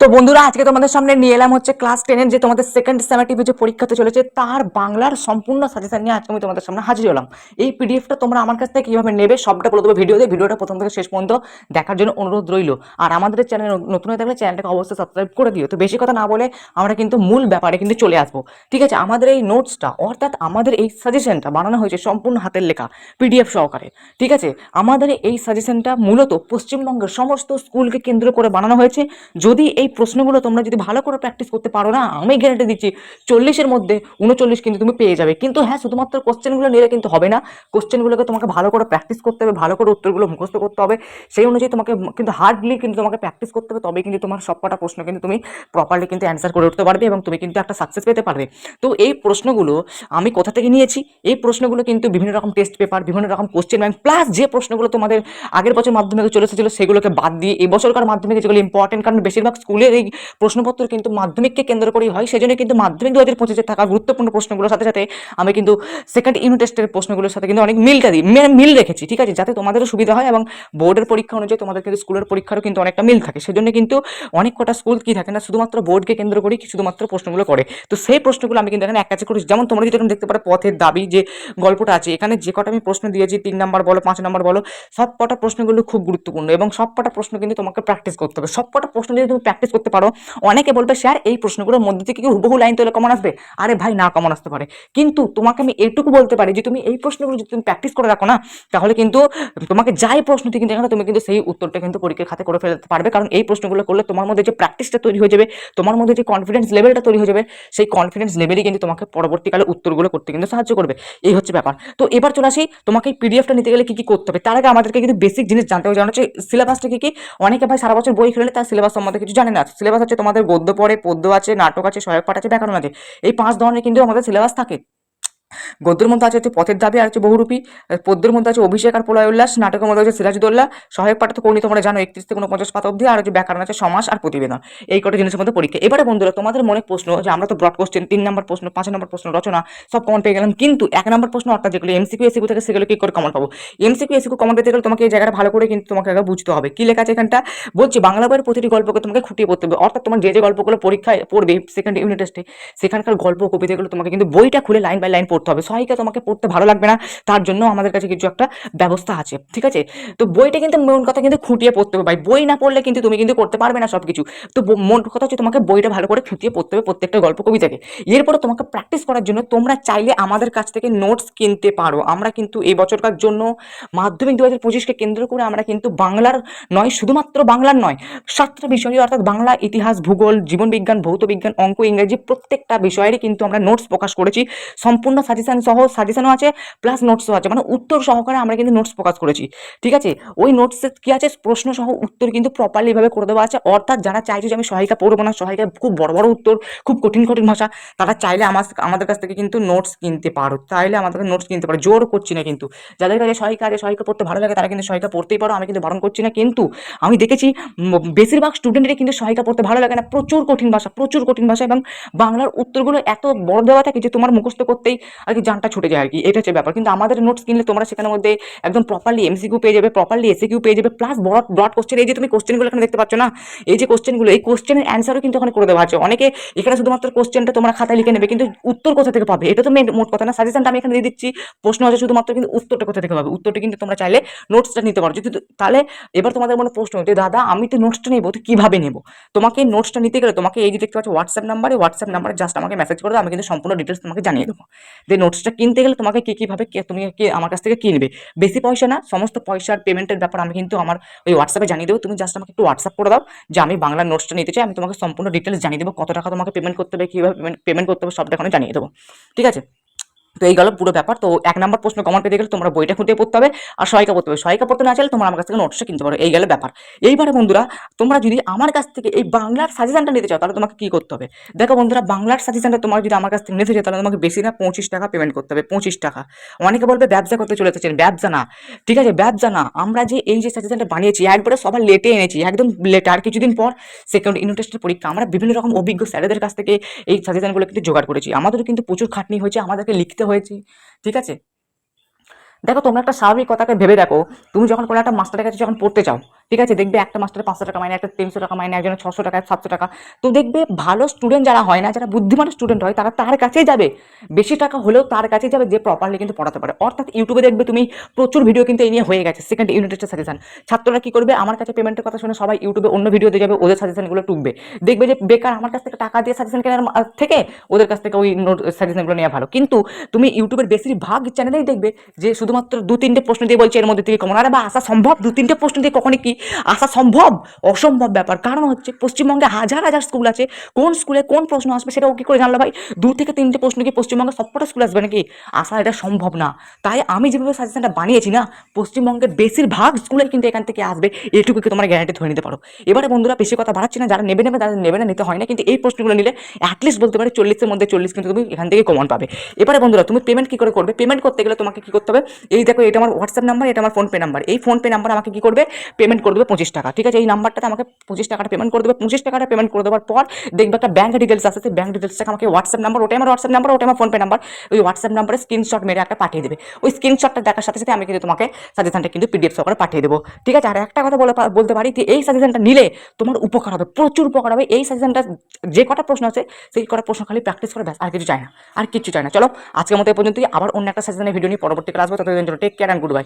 তো বন্ধুরা, আজকে তোমাদের সামনে নিয়ে এলাম হচ্ছে ক্লাস টেনের যে তোমাদের সেকেন্ড সেমেটিভ যে পরীক্ষাতে চলেছে, তার বাংলার সম্পূর্ণ সাজেশন নিয়ে আজকে আমি তোমাদের সামনে হাজির হলাম। এই পিডিএফটা তোমরা আমার কাছ থেকে কীভাবে নেবে, সবটা বলে দেবো ভিডিওতে ভিডিওটা প্রথম থেকে শেষ পর্যন্ত দেখার জন্য অনুরোধ রইল। আর আমাদের চ্যানেল নতুন হয়ে থাকলে চ্যানেলটাকে অবশ্যই সাবস্ক্রাইব করে দিও। তো বেশি কথা না বলে আমরা কিন্তু মূল ব্যাপারে কিন্তু চলে আসব। ঠিক আছে, আমাদের এই নোটসটা অর্থাৎ আমাদের এই সাজেশনটা বানানো হয়েছে সম্পূর্ণ হাতের লেখা পিডিএফ সহকারে। ঠিক আছে, আমাদের এই সাজেশনটা মূলত পশ্চিমবঙ্গের সমস্ত স্কুলকে কেন্দ্র করে বানানো হয়েছে। যদি এই প্রশ্নগুলো তোমরা যদি ভালো করে প্র্যাকটিস করতে পারো না, আমি গ্যারান্টি দিচ্ছি চল্লিশের মধ্যে উনচল্লিশ কিন্তু তুমি পেয়ে যাবে। কিন্তু হ্যাঁ শুধুমাত্র কোশ্চেনগুলো নিলে কিন্তু হবে না। কোশ্চেনগুলোকে তোমাকে ভালো করে প্র্যাকটিস করতে হবে, ভালো করে উত্তরগুলো মুখস্থ করতে হবে। সেই অনুযায়ী তোমাকে কিন্তু হার্ডলি কিন্তু তোমাকে প্র্যাকটিস করতে হবে, তবেই কিন্তু তোমার সবকটা প্রশ্ন কিন্তু তুমি প্রপারলি কিন্তু অ্যান্সার করে উঠতে পারবে এবং তুমি কিন্তু একটা সাকসেস পেতে পারবে। তো এই প্রশ্নগুলো আমি কোথা থেকে নিয়েছি? এই প্রশ্নগুলো কিন্তু বিভিন্ন রকম টেস্ট পেপার বিভিন্ন রকম কোশ্চেন ব্যাংক প্লাস যে প্রশ্নগুলো তোমাদের আগের বছর মাধ্যমিকে চলে এসেছিল সেগুলোকে বাদ দিয়ে এই বছরকার মাধ্যমিকে যেগুলো ইম্পর্টেন্ট কারণ বেশিরভাগ স্কুলের এই প্রশ্নপত্র কিন্তু মাধ্যমিককে কেন্দ্র করেই হয়। সেজন্য কিন্তু মাধ্যমিক দু হাজার পঁচিশে থাকা গুরুত্বপূর্ণ প্রশ্নগুলোর সাথে সাথে আমি কিন্তু সেকেন্ড ইউনিট টেস্টের প্রশ্নগুলোর সাথে কিন্তু অনেক মিলটা দিই মে- মিল রেখেছি, ঠিক আছে? যাতে তোমাদেরও সুবিধা হয় এবং বোর্ডের পরীক্ষা অনুযায়ী তোমাদের কিন্তু স্কুলের পরীক্ষারও কিন্তু অনেকটা মিল থাকে। সেজন্য কিন্তু অনেক কটা স্কুল কি থাকে না, শুধুমাত্র বোর্ডকে কেন্দ্র করেই শুধুমাত্র প্রশ্নগুলো করে। তো সেই প্রশ্নগুলো আমি কিন্তু এখানে এক কাছে করেছি যেমন তোমরা যদি দেখতে পারো, পথের দাবি যে গল্পটা আছে, এখানে যে কটা আমি প্রশ্ন দিয়েছি, তিন নাম্বার বলো, পাঁচ নাম্বার বলো সব কটা প্রশ্নগুলো খুব গুরুত্বপূর্ণ এবং সব কটা প্রশ্ন কিন্তু তোমাকে প্র্যাকটিস করতে হবে। সব কটা প্রশ্ন যদি তুমি প্র্যাকটিস করতে পারো। অনেকে বলবে, স্যার, এই প্রশ্নগুলোর মধ্যে থেকে কি হুবহু লাইন তোলে কমন আসবে? আরে ভাই, না কমন আসতে পারে। কিন্তু তোমাকে আমি এটুকু বলতে পারি যে, তুমি এই প্রশ্নগুলো যদি তুমি প্র্যাকটিস করে রাখো না, তাহলে কিন্তু তোমাকে যাই প্রশ্নটি কিন্তু এখানে তুমি কিন্তু সেই উত্তরটা কিন্তু পরীক্ষার খাতে করে ফেলতে পারবে। কারণ এই প্রশ্নগুলো করলে তোমার মধ্যে যে প্র্যাকটিসটা তৈরি হয়ে যাবে, তোমার মধ্যে যে কনফিডেন্স লেভেলটা তৈরি হয়ে যাবে, সেই কনফিডেন্স লেভেলই কিন্তু তোমাকে পরবর্তীকালে উত্তরগুলো করতে কিন্তু সাহায্য করবে। এই হচ্ছে ব্যাপার। তো এবার চলে আসি, তোমাকে এই পিডিএফটা নিতে গেলে কি কি করতে হবে? তার আগে আমাদেরকে কিন্তু বেসিক জিনিস জানতে হবে। যেমন হচ্ছে সিলেবাসটা কি কি? অনেকে ভাই সারা বছর বই খেলে তার সিলেবাস সম্বন্ধে কিছু জানে সিলেবাস হচ্ছে তোমাদের গদ্য পড়ে, পদ্য আছে, নাটক আছে, সহায়ক পাঠ আছে, ব্যাকরণ আছে। এই পাঁচ ধরনের কিন্তু আমাদের সিলেবাস থাকে। গদ্যের মধ্যে আছে হচ্ছে পথের দাবি আর হচ্ছে বহুরূপী পদ্যের মধ্যে আছে অভিষেক আর প্রলয় উল্লাস, নাটকের মধ্যে আছে সিরাজউদ্দৌল্লা সহায়ক পাঠ কোনি তোমরা জানো, একত্রিশ থেকে উনপঞ্চাশ পাতা অবধি, আর হচ্ছে ব্যাকরণ আছে সমাস আর প্রতিবেদন। এই কটা জিনিসের মধ্যে পরীক্ষা। এবারে বন্ধুরা, তোমাদের মনে প্রশ্ন, যে আমরা তো ব্রড কোশ্চেন তিন নম্বর প্রশ্ন, পাঁচ নম্বর প্রশ্ন, রচনা, সব কমন পেয়ে গেলাম, কিন্তু এক নম্বর প্রশ্ন, অর্থাৎ যেগুলো এমসিকিউ এসিকিউ থেকে সেগুলো কি করে কমন পাবো? এমসিকিউ এসিকিউ কমন পেতে গেলে তোমাকে এই জায়গাটা ভালো করে কিন্তু তোমাকে আগে বুঝতে হবে। কি লেখা আছে এখানটা? বলছি, বাংলা বইয়ের প্রতিটি গল্পকে তোমাকে খুঁটিয়ে পড়তে হবে। অর্থাৎ তোমার যে যে গল্পগুলো পরীক্ষায় পড়বে সেকেন্ড ইউনিট টেস্টে সেখানকার গল্প কবিতাগুলো তোমাকে কিন্তু বইটা খুলে লাইন বাই লাইন পড়তে হবে। সহায়িকা তোমাকে পড়তে ভালো লাগবে না, তার জন্য আমাদের কাছে কিছু একটা ব্যবস্থা আছে, ঠিক আছে? তো বইটা কিন্তু মন কথা কিন্তু খুঁটিয়ে পড়তে হবে। ভাই, বই না পড়লে কিন্তু তুমি কিন্তু করতে পারবে না সব কিছু তো মন কথা হচ্ছে তোমাকে বইটা ভালো করে খুঁটিয়ে পড়তে হবে প্রত্যেকটা গল্প কবিতাকে। এরপরে তোমাকে প্র্যাকটিস করার জন্য তোমরা চাইলে আমাদের কাছ থেকে নোটস কিনতে পারো। আমরা কিন্তু এই বছরকার জন্য মাধ্যমিক দু হাজার পঁচিশকে কেন্দ্র করে আমরা কিন্তু বাংলার নয়, শুধুমাত্র বাংলার নয়, সাতটা বিষয় অর্থাৎ বাংলা ইতিহাস, ভূগোল, জীবনবিজ্ঞান, ভৌত বিজ্ঞান, অঙ্ক, ইংরেজি প্রত্যেকটা বিষয়েরই কিন্তু আমরা নোটস প্রকাশ করেছি। সম্পূর্ণ সাজেশন সহ সাজেশনও আছে প্লাস নোটসও আছে। মানে উত্তর সহকারে আমরা কিন্তু নোটস প্রকাশ করেছি। ঠিক আছে? ওই নোটসে কি আছে? প্রশ্ন সহ উত্তর কিন্তু প্রপারলি ভাবে করে দেওয়া আছে। অর্থাৎ যারা চাইছে যে আমি সহায়িকা পড়ব না, সহায়িকা খুব বড় বড় উত্তর, খুব কঠিন কঠিন ভাষা, তারা চাইলে আমার, আমাদের কাছ থেকে কিন্তু নোটস কিনতে পারো। চাইলে আমাদের নোটস কিনতে পারো। জোর করছি না কিন্তু। যাদের কাছে সহায়িকা আছে, সহায়িকা পড়তে ভালো লাগে, তারা কিন্তু সহায়িকা পড়তেই পারো। আমি কিন্তু বারণ করছি না কিন্তু, আমি দেখেছি বেশিরভাগ স্টুডেন্টেরই কিন্তু সহায়িকা পড়তে ভালো লাগে না। প্রচুর কঠিন ভাষা, প্রচুর কঠিন ভাষা এবং বাংলার উত্তরগুলো এত বড় দেওয়া থাকে যে তোমার মুখস্থ করতেই আর কি জানটা ছুটে যায় আর কি, এটা হচ্ছে ব্যাপার। কিন্তু আমাদের নোটস কিনলে তোমরা সেখানের মধ্যে একদম প্রপারলি এমসিকিউ পেয়ে যাবে প্রপারলি এসিকিউ পেয়ে যাবে প্লাস বড় ব্রড কোশ্চেন এই যে তুমি কোশ্চেনগুলো এখানে দেখতে পাচ্ছ না, এই যে কোশ্চেনগুলো এই কোশ্চেনের অ্যান্সারও কিন্তু ওখানে করে দেওয়া আছে। অনেকে এখানে শুধুমাত্র কোশ্চেনটা তোমরা খাতায় লিখে নেবে, কিন্তু উত্তর কোথা থেকে পাবে? এটা তো মেন মোট কথা না। সাজেশনটা আমি এখানে দিয়ে দিচ্ছি। প্রশ্ন আছে শুধুমাত্র কিন্তু উত্তরটা কোথা থেকে পাবে? উত্তরটা কিন্তু তোমরা চাইলে নোটসটা নিতে পারো। যদি তাহলে এবার তোমাদের মনে প্রশ্ন যে দাদা, আমি তো নোটসটা নেব, তো কীভাবে নেব? তোমাকে নোটসটা নিতে গেলে তোমাকে এই যে দেখতে পাচ্ছ হোয়াটসঅ্যাপ নাম্বারে হোয়াটসঅ্যাপ নাম্বারে জাস্ট আমাকে মেসেজ করে দাও, আমি কিন্তু সম্পূর্ণ ডিটেলস তোমাকে জানিয়ে দেবো। যে নোটসটা কিনতে গেলে তোমাকে কী কীভাবে তুমি কে আমার কাছ থেকে কিনবে? বেশি পয়সা না, সমস্ত পয়সার পেমেন্টের ব্যাপার আমি কিন্তু আমার ওই হোয়াটসঅ্যাপে জানিয়ে দেবো। তুমি জাস্ট আমাকে একটু হোয়াটসঅ্যাপ করে দাও যে আমি বাংলা নোটসটা নিতে চাই, আমি তোমাকে সম্পূর্ণ ডিটেলস জানিয়ে দেবো, কত টাকা তোমাকে পেমেন্ট করতে হবে, কীভাবে পেমেন্ট করতে হবে, সবটা এখানে জানিয়ে দেবো। ঠিক আছে? তো এই গেল পুরো ব্যাপার। তো এক নম্বর প্রশ্ন কমন পেতে গেলে তোমরা বইটা খুঁটিয়ে পড়তে হবে আর সহায়িকা পড়তে হবে। সহায়িকা পড়তে না চাইলে তোমরা আমার কাছ থেকে নোটসটা কিনতে পারো। এই গেলে ব্যাপার। এইবারে বন্ধুরা, তোমরা যদি আমার কাছ থেকে এই বাংলার সাজেশনটা নিতে চাও, তাহলে তোমাকে কি করতে হবে? দেখো বন্ধুরা, বাংলার সাজেশনটা তোমার যদি আমার কাছ থেকে নিতে চাও, তাহলে তোমাকে বেশি না পঁচিশ টাকা পেমেন্ট করতে হবে। পঁচিশ টাকা। অনেকে বলবে, ব্যবসা করতে চলে এসেছেন ব্যবসা না। ঠিক আছে, ব্যবসা না। আমরা যে এই যে সাজেশনটা বানিয়েছি, একবারে সবার লেটে এনেছি। একদম লেটে আর কিছুদিন পর সেকেন্ড ইউনিট টেস্টের পরীক্ষা। আমরা বিভিন্ন রকম অভিজ্ঞ স্যারেদের কাছ থেকে এই সাজেশনগুলো কিন্তু জোগাড় করেছি। আমাদেরও কিন্তু প্রচুর খাটনি হয়েছে। আমাদেরকে লিখতে হয়েছে, ঠিক আছে? দেখো তোমরা একটা স্বাভাবিক কথাকে ভেবে দেখো, তুমি যখন কোনো একটা মাস্টারের কাছে যখন পড়তে চাও ঠিক আছে, দেখবে একটা মাস্টার পাঁচশো টাকা মাইনে, একটা তিনশো টাকা মাইনে, একজনের ছশো টাকা, সাতশো টাকা। তো দেখবে ভালো স্টুডেন্ট যারা হয় না, যারা বুদ্ধিমান স্টুডেন্ট হয়, তারা তার কাছেই যাবে। বেশি টাকা হলেও তার কাছেই যাবে যে প্রপারলি কিন্তু পড়াতে পারে। অর্থাৎ ইউটিউবে দেখবে তুমি প্রচুর ভিডিও কিন্তু এই নিয়ে হয়ে গেছে সেকেন্ড ইউনিট টেস্টের সাজেশন ছাত্ররা কি করবে? আমার কাছে পেমেন্টের কথা শুনে সবাই ইউটিউবে অন্য ভিডিও দিয়ে যাবে, ওদের সাজেশনগুলো টুকবে। দেখবে যে বেকার আমার কাছ থেকে টাকা দিয়ে সাজেশন কেনার থেকে ওদের কাছ থেকে ওই নোট সাজেশনগুলো নেওয়া ভালো। কিন্তু তুমি ইউটিউবের বেশিরভাগ চ্যানেলেই দেখবে যে শুধুমাত্র দু তিনটে প্রশ্ন দিয়ে বলছে, এর মধ্যে থেকে কমন। আরে বা আসা সম্ভব? দু তিনটে প্রশ্ন দিয়ে কখনই কি আসা সম্ভব? অসম্ভব ব্যাপার। কারণ হচ্ছে, পশ্চিমবঙ্গে হাজার হাজার স্কুল আছে। কোন স্কুলে কোন প্রশ্ন আসবে সেটাও কি করে জানলো ভাই? দু থেকে তিনটে প্রশ্ন কি পশ্চিমবঙ্গে সবকটা স্কুল আসবে নাকি? আসা এটা সম্ভব না। তাই আমি যেভাবে সাজেশনটা বানিয়েছি না, পশ্চিমবঙ্গের বেশিরভাগ স্কুলে কিন্তু এখান থেকে আসবে। এটুকু কি তোমরা গ্যারান্টি ধরে নিতে পারো? এবারে বন্ধুরা বেশি কথা বাড়াচ্ছি না। যারা নেবে নেবে, তাদের নেবে না, নিতে হয় না। কিন্তু এই প্রশ্নগুলো নিলে অ্যাটলিস্ট বলতে পারে চল্লিশের মধ্যে চল্লিশ কিন্তু তুমি এখান থেকে কমন পাবে। এবারে বন্ধুরা, তুমি পেমেন্ট কী করে করবে? পেমেন্ট করতে গেলে তোমাকে কী করতে হবে? এই দেখো, এটা আমার হোয়াটসঅ্যাপ নাম্বার এটা আমার ফোনপে নাম্বার এই ফোনপে নাম্বার আমাকে কী করবে? পেমেন্ট করে দেবে পঁচিশ টাকা। ঠিক আছে? এই নাম্বারটাতে আমাকে পঁচিশ টাকাটা পেমেন্ট করে দেবে। পঁচিশ টাকাটা পেমেন্ট করে দেওয়ার পর দেখবে একটা ব্যাঙ্ক ডিটেলস আছে সেই ব্যাঙ্ক ডিটেলসটাকে আমাকে হোয়াটসঅ্যাপ নাম্বার ওটাই আমার হোয়াটসঅ্যাপ নাম্বার ওটাই আমার ফোনপে নাম্বার ওই হোয়াটসঅ্যাপ নাম্বারে স্ক্রিনশট মেরে একটা পাঠিয়ে দেবে। ওই স্ক্রিনশটটা দেখার সাথে সাথে আমি কিন্তু তোমাকে সাজেশনটা কিন্তু পিডিএফ সহকারে পাঠিয়ে দেবো। ঠিক আছে? আর একটা কথা বলে বলতে পারি যে এই সাজেশনটা নিলে তোমার উপকার হবে, প্রচুর উপকার হবে। এই সাজেশনটা যে কটা প্রশ্ন আছে, সেই কটা প্রশ্ন খালি প্র্যাকটিস করে ব্যাস, আর কিছু চাই না। আর কিছু চাই না। চলো, আজকের মতো পর্যন্তই। আবার অন্য একটা সাজেশনের ভিডিও নিয়ে পরবর্তীকালে আসব। ততদিন take care and good bye